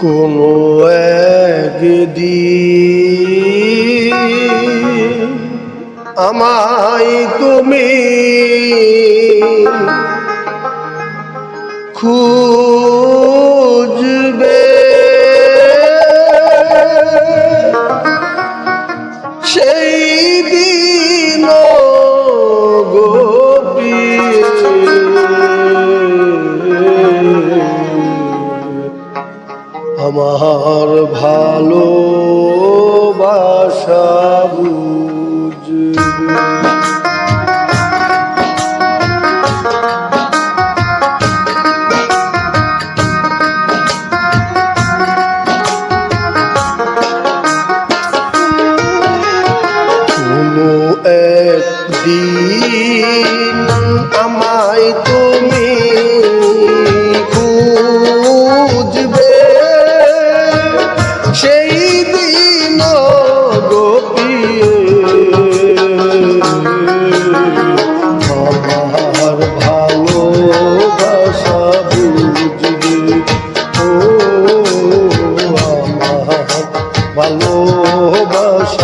কোনো একদিন আমায় তুমি খুঁজবে আমার ভালো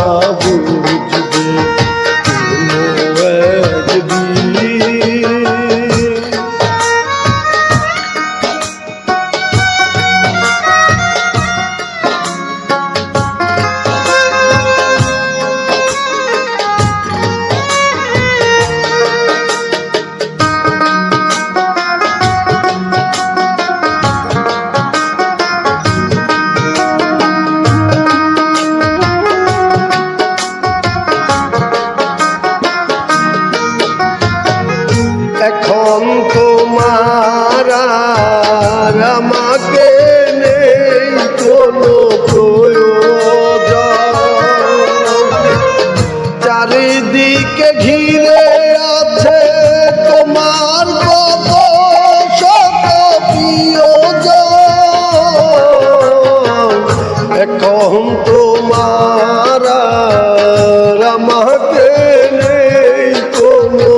ভালোবাসা চারিদিকে ঘিরে আছে তোমার কত শত এখন তোমার আমাকে নেই কোনো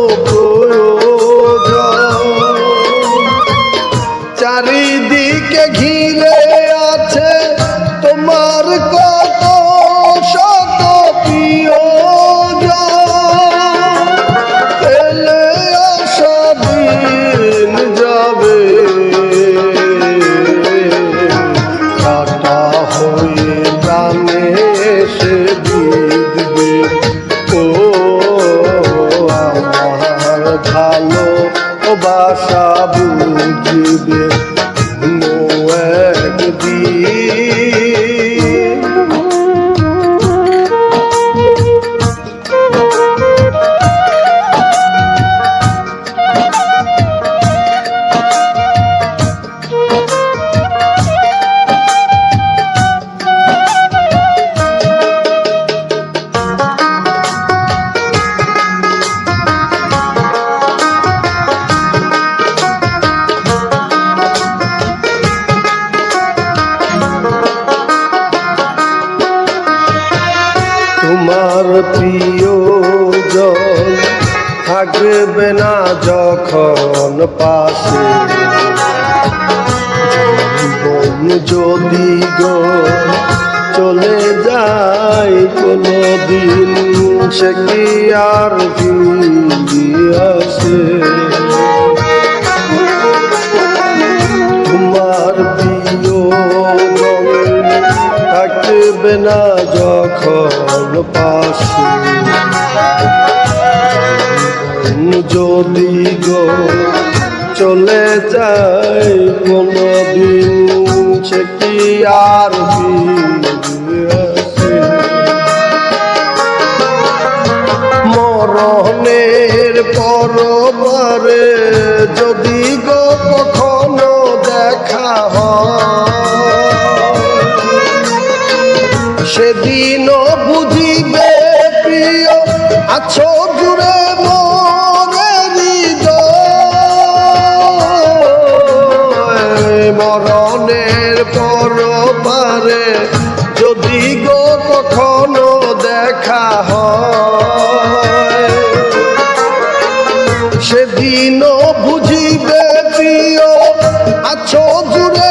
চারিদিকে ঘিরে আছে জন থাকবে না যখন পাশে। জীবন যদি গো চলে যায় কোনো দিন সে কি আর আসে তোমার থাকবে না যখন পাশে। যদি গো চলে যায় কোনো দিন সে কি আর মরণের পরবারে যদি গো কখনো দেখা হয়, সেদিনও বুঝিবে মরণের পর পারে যদি গো কখনো দেখা হয়, সেদিনও বুঝিবে প্রিয়, আছো জুড়ে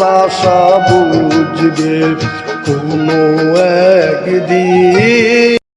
বাসা বুঝবে কোনো একদিন।